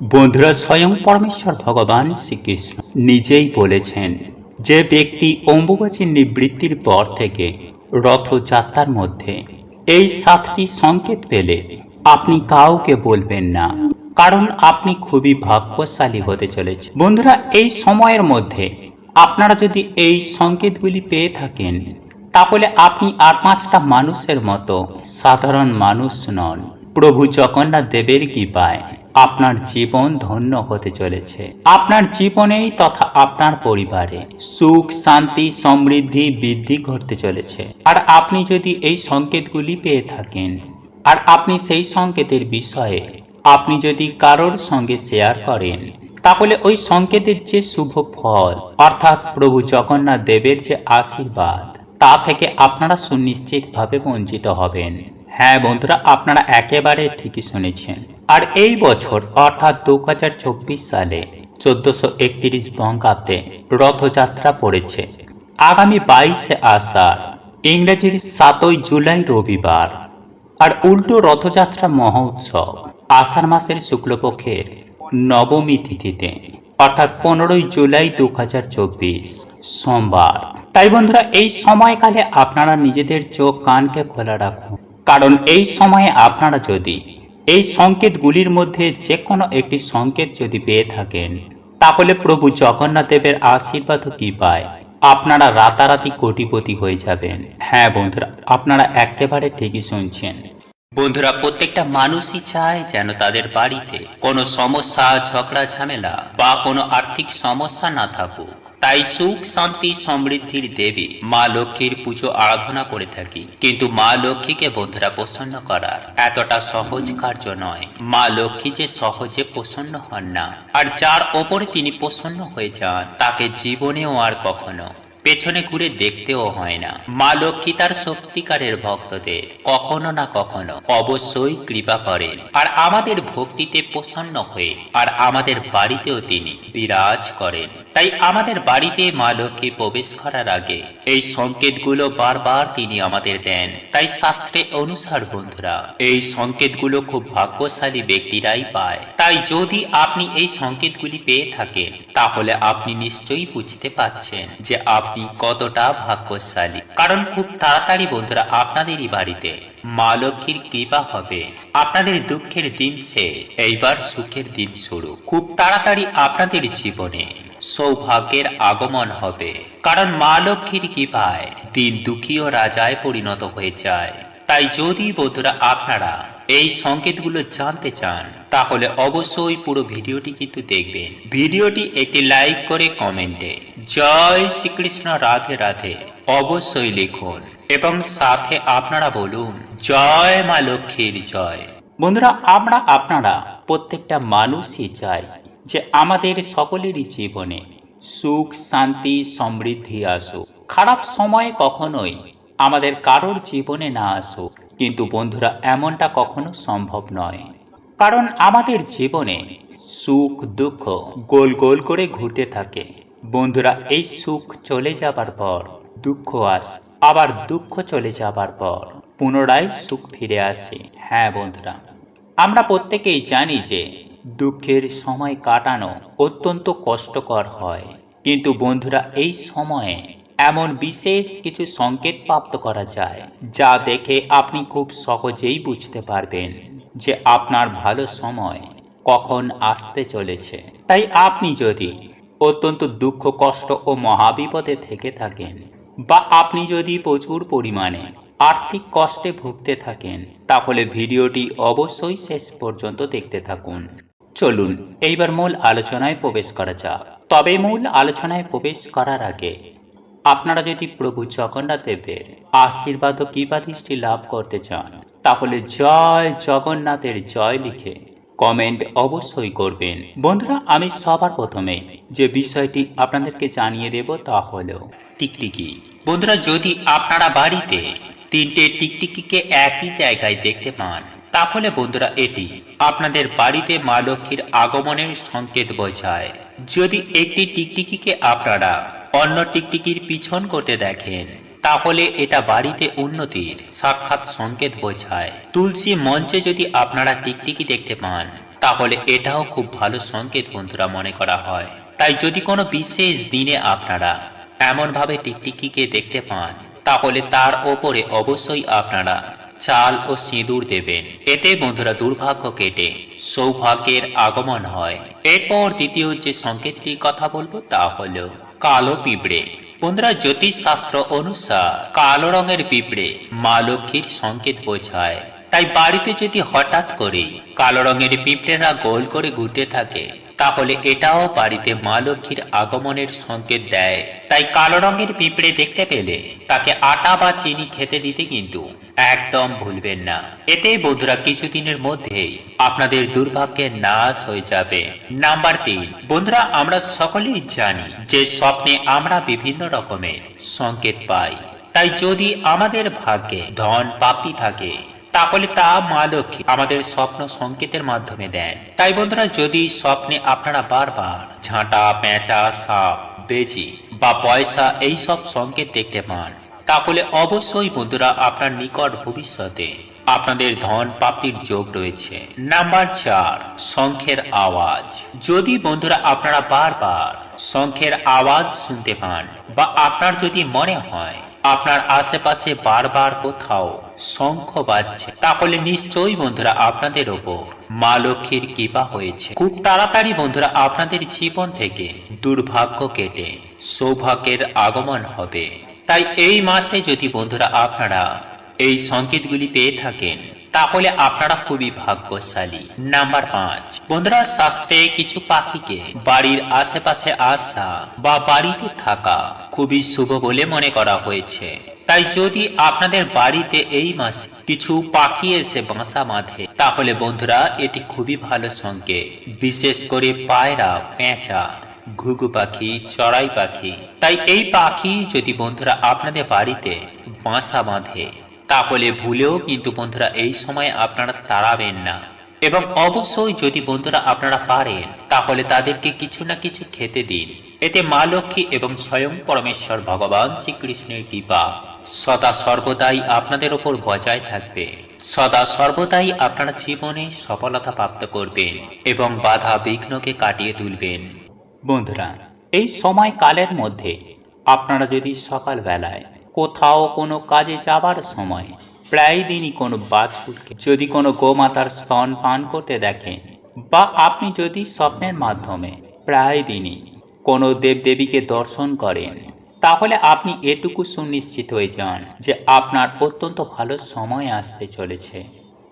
বন্ধুরা স্বয়ং পরমেশ্বর ভগবান শ্রীকৃষ্ণ নিজেই বলেছেন যে ব্যক্তি অম্বুবাচীর নিবৃত্তির পর থেকে রথযাত্রার মধ্যে এই সাতটি সংকেত পেলে আপনি কাউকে বলবেন না, কারণ আপনি খুবই ভাগ্যশালী হতে চলেছেন। বন্ধুরা, এই সময়ের মধ্যে আপনারা যদি এই সংকেতগুলি পেয়ে থাকেন, তাহলে আপনি আর পাঁচটা মানুষের মতো সাধারণ মানুষ নন। প্রভু জগন্নাথ দেবের কৃপায় আপনার জীবন ধন্য হতে চলেছে। আপনার জীবনেই তথা আপনার পরিবারে সুখ, শান্তি, সমৃদ্ধি বৃদ্ধি ঘটতে চলেছে। আর আপনি যদি এই সংকেতগুলি পেয়ে থাকেন, আর আপনি সেই সংকেতের বিষয়ে আপনি যদি কারোর সঙ্গে শেয়ার করেন, তাহলে ওই সংকেতের যে শুভ ফল, অর্থাৎ প্রভু জগন্নাথ দেবের যে আশীর্বাদ, তা থেকে আপনারা সুনিশ্চিতভাবে বঞ্চিত হবেন। হ্যাঁ বন্ধুরা, আপনারা একেবারে ঠিকই শুনেছেন। আর এই বছর, অর্থাৎ দু হাজার চব্বিশ সালে চোদ্দশো একত্রিশ বঙ্গাব্দে রথযাত্রা পড়েছে। আগামী বাইশে আষাঢ়, ইংরেজির সাতই জুলাই রবিবার। আর উল্টো রথযাত্রা মহোৎসব আষাঢ় মাসের শুক্লপক্ষের নবমী তিথিতে, অর্থাৎ পনেরোই জুলাই দু হাজার চব্বিশ সোমবার। তাই বন্ধুরা, এই সময়কালে আপনারা নিজেদের চোখ, কানকে খোলা রাখুন। কারণ এই সময়ে আপনারা যদি এই সংকেতগুলির মধ্যে যে কোনো একটি সংকেত যদি পেয়ে থাকেন, তাহলে প্রভু জগন্নাথ দেবের আশীর্বাদ কি পায় আপনারা রাতারাতি কোটিপতি হয়ে যাবেন। হ্যাঁ বন্ধুরা, আপনারা একেবারে ঠিকই শুনছেন। বন্ধুরা, প্রত্যেকটা মানুষই চায় যেন তাদের বাড়িতে কোনো সমস্যা, ঝগড়া, ঝামেলা বা কোনো আর্থিক সমস্যা না থাকুক। তাই সুখ, শান্তি, সমৃদ্ধির দেবী মা লক্ষ্মীর পুজো আরাধনা করে থাকি। কিন্তু মা লক্ষ্মীকে বন্ধুরা প্রসন্ন করার এতটা সহজ কার্য নয়। মা লক্ষ্মী যে সহজে প্রসন্ন হন না, আর যার ওপরে তিনি প্রসন্ন হয়ে যান, তাকে জীবনেও আর কখনো পেছনে ঘুরে দেখতেও হয় না। মা লক্ষ্মী তার সত্যিকারের ভক্তদের কখনো না কখনো অবশ্যই কৃপা করেন। আর আমাদের ভক্তিতে প্রসন্ন হয়ে আর আমাদের বাড়িতেও তিনি বিরাজ করেন। তাই আমাদের বাড়িতে মা লক্ষ্মী প্রবেশ করার আগে এই সংকেতগুলো বারবার তিনি আমাদের দেন। তাই শাস্ত্রে অনুসার বন্ধুরা, এই সংকেতগুলো খুব ভাগ্যশালী ব্যক্তিরাই পায়। তাই যদি আপনি এই সংকেতগুলি পেয়ে থাকেন, তাহলে আপনি নিশ্চয়ই বুঝতে পাচ্ছেন যে আপনি কতটা ভাগ্যশালী? কারণ খুব তাড়াতাড়ি বন্ধুরা, আপনাদেরই বাড়িতে মা লক্ষ্মীর কৃপা হবে। আপনাদের দুঃখের দিন শেষ, এইবার সুখের দিন শুরু। খুব তাড়াতাড়ি আপনাদের জীবনে সৌভাগ্যের আগমন হবে। কারণ মা লক্ষ্মীর কৃপায় দিন দুঃখী ও রাজায় পরিণত হয়ে যায়। তাই যদি বন্ধুরা, আপনারা এই সংকেতগুলো জানতে চান, তাহলে অবশ্যই পুরো ভিডিওটি কিন্তু দেখবেন। ভিডিওটি একটি লাইক করে কমেন্টে। জয় শ্রীকৃষ্ণ, রাধে রাধে। অবশ্যই লিখুন এবং সাথে আপনারা বলুন, জয় মা লক্ষ্মীর জয়। বন্ধুরা, আমরা আপনারা প্রত্যেকটা মানুষই চাই যে আমাদের সকলেরই জীবনে সুখ, শান্তি, সমৃদ্ধি আসুক। খারাপ সময় কখনোই আমাদের কারোর জীবনে না আসুক। কিন্তু বন্ধুরা, এমনটা কখনো সম্ভব নয়। কারণ আমাদের জীবনে সুখ, দুঃখ গোল গোল করে ঘুরতে থাকে। বন্ধুরা, এই সুখ চলে যাবার পর, দুঃখ আসে, আবার দুঃখ চলে যাবার পর, পুনরায় সুখ ফিরে আসে। হ্যাঁ বন্ধুরা, আমরা প্রত্যেকেই জানি যে দুঃখের সময় কাটানো অত্যন্ত কষ্টকর হয়। কিন্তু বন্ধুরা, এই সময়ে এমন বিশেষ কিছু সংকেত প্রাপ্ত করা যায়, যা দেখে আপনি খুব সহজেই বুঝতে পারবেন যে আপনার ভালো সময় কখন আসতে চলেছে। তাই আপনি যদি অত্যন্ত দুঃখ, কষ্ট ও মহাবিপদে থেকে থাকেন বা আপনি যদি প্রচুর পরিমাণে আর্থিক কষ্টে ভুগতে থাকেন, তাহলে ভিডিওটি অবশ্যই শেষ পর্যন্ত দেখতে থাকুন। চলুন, এইবার মূল আলোচনায় প্রবেশ করা যাক। তবে মূল আলোচনায় প্রবেশ করার আগে আপনারা যদি প্রভু জগন্নাথ দেবের আশীর্বাদ ও কৃপা দৃষ্টি লাভ করতে চান, তাহলে জয় জগন্নাথের জয় লিখে কমেন্ট অবশ্যই করবেন। বন্ধুরা, আমি সবার প্রথমে যে বিষয়টি আপনাদেরকে জানিয়ে দেব তা হলো টিকটিকি। বন্ধুরা, যদি আপনারা বাড়িতে তিনটে টিকটিকিকে একই জায়গায় দেখতে পান, তাহলে বন্ধুরা এটি আপনাদের বাড়িতে মা লক্ষ্মীর আগমনের সংকেত বোঝায়। যদি একটি টিকটিকিকে আপনারা অন্য টিকটিকির পিছন করতে দেখেন। তাহলে এটা বাড়িতে উন্নতির সাক্ষাৎ সংকেত বোঝায় তুলসী মঞ্চে যদি আপনারা টিকটিকি দেখতে পান, তাহলে এটাও খুব ভালো সংকেত বন্ধুরা মনে করা হয়। তাই যদি কোনো বিশেষ দিনে আপনারা এমনভাবে টিকটিকিকে দেখতে পান, তাহলে তার ওপরে অবশ্যই আপনারা চাল ও সিঁদুর দেবেন। এতে বন্ধুরা দুর্ভাগ্য কেটে সৌভাগ্যের আগমন হয়। এরপর দ্বিতীয় যে সংকেতটির কথা বলব তা হলো কালো পিঁপড়ে। বন্ধুরা জ্যোতিষ শাস্ত্র অনুসার কালো রঙের পিঁপড়ে মা লক্ষ্মীর সংকেত বোঝায়। তাই বাড়িতে যদি হঠাৎ করে কালো রঙের পিঁপড়েরা গোল করে ঘুরতে থাকে, তাহলে এটাও বাড়িতে মা লক্ষ্মীর আগমনের সংকেত দেয়। তাই কালো রঙের পিঁপড়ে দেখতে পেলে তাকে আটা বা চিনি খেতে দিতে কিন্তু একদম ভুলবেন না। এতে বন্ধুরা কিছুদিনের মধ্যেই আপনাদের দুর্ভাগ্যের নাশ হয়ে যাবে। নাম্বার তিন, বন্ধুরা আমরা সকলেই জানি যে স্বপ্নে আমরা বিভিন্ন রকমের সংকেত পাই। তাই যদি আমাদের ভাগ্যে ধন প্রাপ্তি থাকে, তাহলে তা মা লক্ষ্মী আমাদের স্বপ্ন সংকেতের মাধ্যমে দেন। তাই বন্ধুরা যদি স্বপ্নে আপনারা বারবার ঝাঁটা, পেঁচা, সাপ, বেজি বা পয়সা এই সব সংকেত দেখতে পান তাহলে অবশ্যই বন্ধুরা আপনার নিকট ভবিষ্যতে আপনাদের ধন প্রাপ্তির যোগ রয়েছে। নাম্বার চার, শঙ্খের আওয়াজ। যদি বন্ধুরা আপনারা বারবার শঙ্খের আওয়াজ শুনতে পান বা আপনার যদি মনে হয় আপনার আশেপাশে বারবার কোথাও শঙ্খ বাজছে, তাহলে নিশ্চয়ই বন্ধুরা আপনাদের ওপর মা লক্ষ্মীর কৃপা হয়েছে। খুব তাড়াতাড়ি বন্ধুরা আপনাদের জীবন থেকে দুর্ভাগ্য কেটে সৌভাগ্যের আগমন হবে। তাই এই মাসে যদি বন্ধুরা আপনারা এই সংকেতগুলি পেয়ে থাকেন, তাহলে আপনারা খুবই ভাগ্যশালী। নাম্বার পাঁচ, বন্ধুরা শাস্ত্রে কিছু পাখিকে বাড়ির আশেপাশে আসা বা বাড়িতে থাকা খুবই শুভ বলে মনে করা হয়েছে। তাই যদি আপনাদের বাড়িতে এই মাসে কিছু পাখি এসে বাসা বাঁধে, তাহলে বন্ধুরা এটি খুবই ভালো সংকেত। বিশেষ করে পায়রা, পেঁচা ঘুঘু পাখি, চড়াই পাখি। তাই এই পাখি যদি বন্ধুরা আপনাদের বাড়িতে বাসা বাঁধে, তাহলে ভুলেও কিন্তু বন্ধুরা এই সময় আপনারা তাড়াবেন না। এবং অবশ্যই যদি বন্ধুরা আপনারা পারেন, তাহলে তাদেরকে কিছু না কিছু খেতে দিন। এতে মা লক্ষ্মী এবং স্বয়ং পরমেশ্বর ভগবান শ্রীকৃষ্ণের কৃপা সদা সর্বদাই আপনাদের ওপর বজায় থাকবে। সদা সর্বদাই আপনারা জীবনে সফলতা প্রাপ্ত করবেন এবং বাধা বিঘ্নকে কাটিয়ে তুলবেন। বন্ধুরা, এই সময়কালের মধ্যে আপনারা যদি সকালবেলায় কোথাও কোনো কাজে যাবার সময় প্রায় দিনই কোনো বাছুরকে যদি কোনো গোমাতার স্তন পান করতে দেখেন বা আপনি যদি স্বপ্নের মাধ্যমে প্রায় দিনই কোনো দেবদেবীকে দর্শন করেন, তাহলে আপনি এটুকু সুনিশ্চিত হয়ে যান যে আপনার অত্যন্ত ভালো সময় আসতে চলেছে।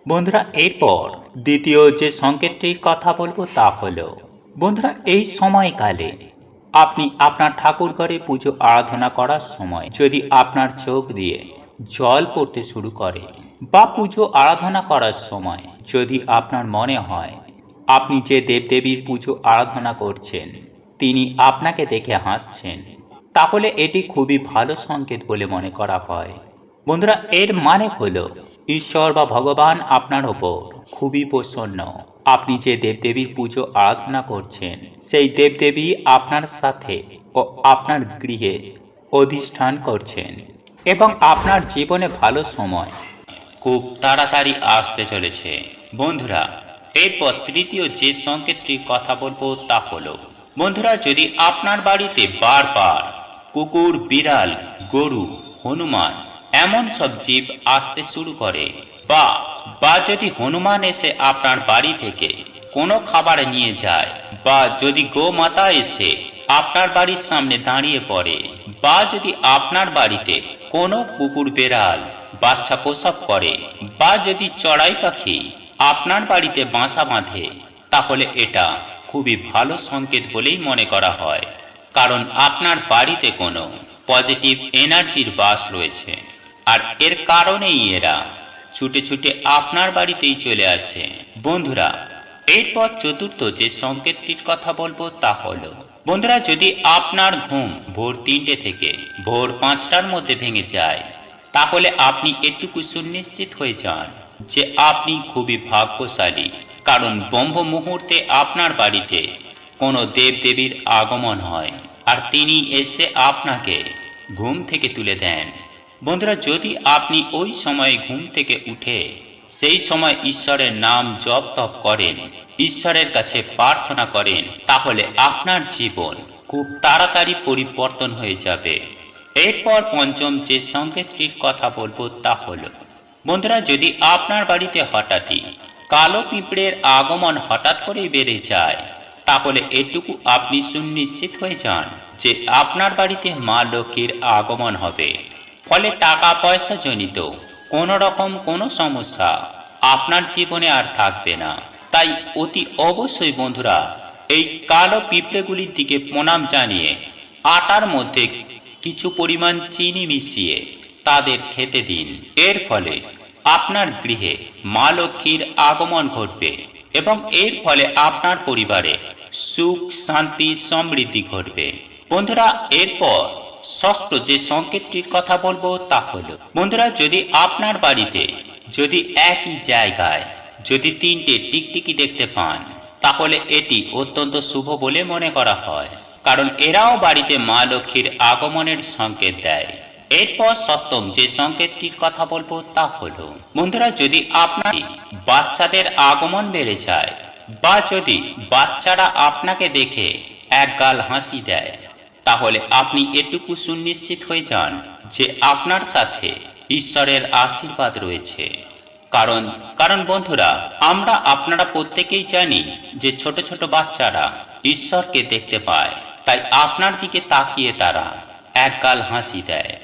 বন্ধুরা, এরপর দ্বিতীয় যে সংকেতটির কথা বলব তা হলো বন্ধুরা, এই সময়কালে আপনি আপনার ঠাকুর ঘরে পুজো আরাধনা করার সময় যদি আপনার চোখ দিয়ে জল পড়তে শুরু করে বা পুজো আরাধনা করার সময় যদি আপনার মনে হয় আপনি যে দেবদেবীর পুজো আরাধনা করছেন, তিনি আপনাকে দেখে হাসছেন, তাহলে এটি খুবই ভালো সংকেত বলে মনে করা হয়। বন্ধুরা, এর মানে হলো ঈশ্বর বা ভগবান আপনার ওপর খুবই প্রসন্ন। আপনি যে দেবদেবীর পুজো আরাধনা করছেন। সেই দেবদেবী আপনার সাথে ও আপনার গৃহে অধিষ্ঠান করছেন এবং আপনার জীবনে ভালো সময় খুব তাড়াতাড়ি আসতে চলেছে। বন্ধুরা, এরপর তৃতীয় যে সংকেতটির কথা বলব তা হলো, বন্ধুরা, যদি আপনার বাড়িতে বারবার কুকুর, বিড়াল, গরু, হনুমান এমন সব জীব আসতে শুরু করে বা বা যদি হনুমান এসে আপনার বাড়ি থেকে কোনো খাবার নিয়ে যায়, বা যদি গোমাতা এসে আপনার বাড়ির সামনে দাঁড়িয়ে পড়ে, বা যদি আপনার বাড়িতে কোনো কুকুর বেড়াল, বাচ্চা প্রসব করে, বা যদি চড়াই পাখি আপনার বাড়িতে বাসা বাঁধে, তাহলে এটা খুবই ভালো সংকেত বলেই মনে করা হয়। কারণ আপনার বাড়িতে কোনো পজিটিভ এনার্জির বাস রয়েছে। আর এর কারণেই এরা ছুটে ছুটে আপনার বাড়িতেই চলে আসে। বন্ধুরা, এরপর চতুর্থ যে সংকেতটির কথা বলব তা হলো, বন্ধুরা, যদি আপনার ঘুম ভোর তিনটে থেকে ভোর পাঁচটার মধ্যে ভেঙে যায়, তাহলে আপনি এটুকু সুনিশ্চিত হয়ে যান যে আপনি খুবই ভাগ্যশালী। কারণ ব্রহ্ম মুহূর্তে আপনার বাড়িতে কোনো দেবদেবীর আগমন হয়, আর তিনি এসে আপনাকে ঘুম থেকে তুলে দেন। বন্ধুরা, যদি আপনি ওই সময়ে ঘুম থেকে উঠে সেই সময় ঈশ্বরের নাম জপ তপ করেন, ঈশ্বরের কাছে প্রার্থনা করেন, তাহলে আপনার জীবন খুব তাড়াতাড়ি পরিবর্তন হয়ে যাবে। এরপর পঞ্চম যে সংকেতটির কথা বলব তা হল, বন্ধুরা, যদি আপনার বাড়িতে হঠাৎই কালো পিঁপড়ের আগমন হঠাৎ করেই বেড়ে যায়, তাহলে এটুকু আপনি সুনিশ্চিত হয়ে যান যে আপনার বাড়িতে মা লক্ষ্মীর আগমন হবে। ফলে টাকা পয়সা জনিত, কোনো রকম কোনো সমস্যা আপনার জীবনে আর থাকবে না। তাই অতি অবশ্যই বন্ধুরা, এই কালো পিঁপড়েগুলির দিকে প্রণাম জানিয়ে আটার মধ্যে কিছু পরিমাণ চিনি মিশিয়ে তাদের খেতে দিন। এর ফলে আপনার গৃহে মা লক্ষ্মীর আগমন ঘটবে এবং এর ফলে আপনার পরিবারে সুখ, শান্তি, সমৃদ্ধি ঘটবে। বন্ধুরা, এরপর ষষ্ঠ যে সংকেতটির কথা বলব তা হলো, বন্ধুরা, যদি আপনার বাড়িতে, যদি একই জায়গায়, যদি তিনটে টিকটিকি দেখতে পান, তাহলে এটি অত্যন্ত শুভ বলে মনে করা হয়। কারণ এরাও বাড়িতে মা লক্ষ্মীর আগমনের সংকেত দেয়। এরপর সপ্তম যে সংকেতটির কথা বলব তা হলো, বন্ধুরা, যদি আপনার বাচ্চাদের আগমন বেড়ে যায়, বা যদি বাচ্চারা আপনাকে দেখে এক গাল হাসি দেয় তাহলে আপনি এটুকু সুনিশ্চিত হয়ে যান যে আপনার সাথে ঈশ্বরের আশীর্বাদ রয়েছে। কারণ কারণ বন্ধুরা, আমরা আপনারা প্রত্যেকেই জানি যে ছোট ছোট বাচ্চারা ঈশ্বরকে দেখতে পায়, তাই আপনার দিকে তাকিয়ে তারা একগাল হাসি দেয়।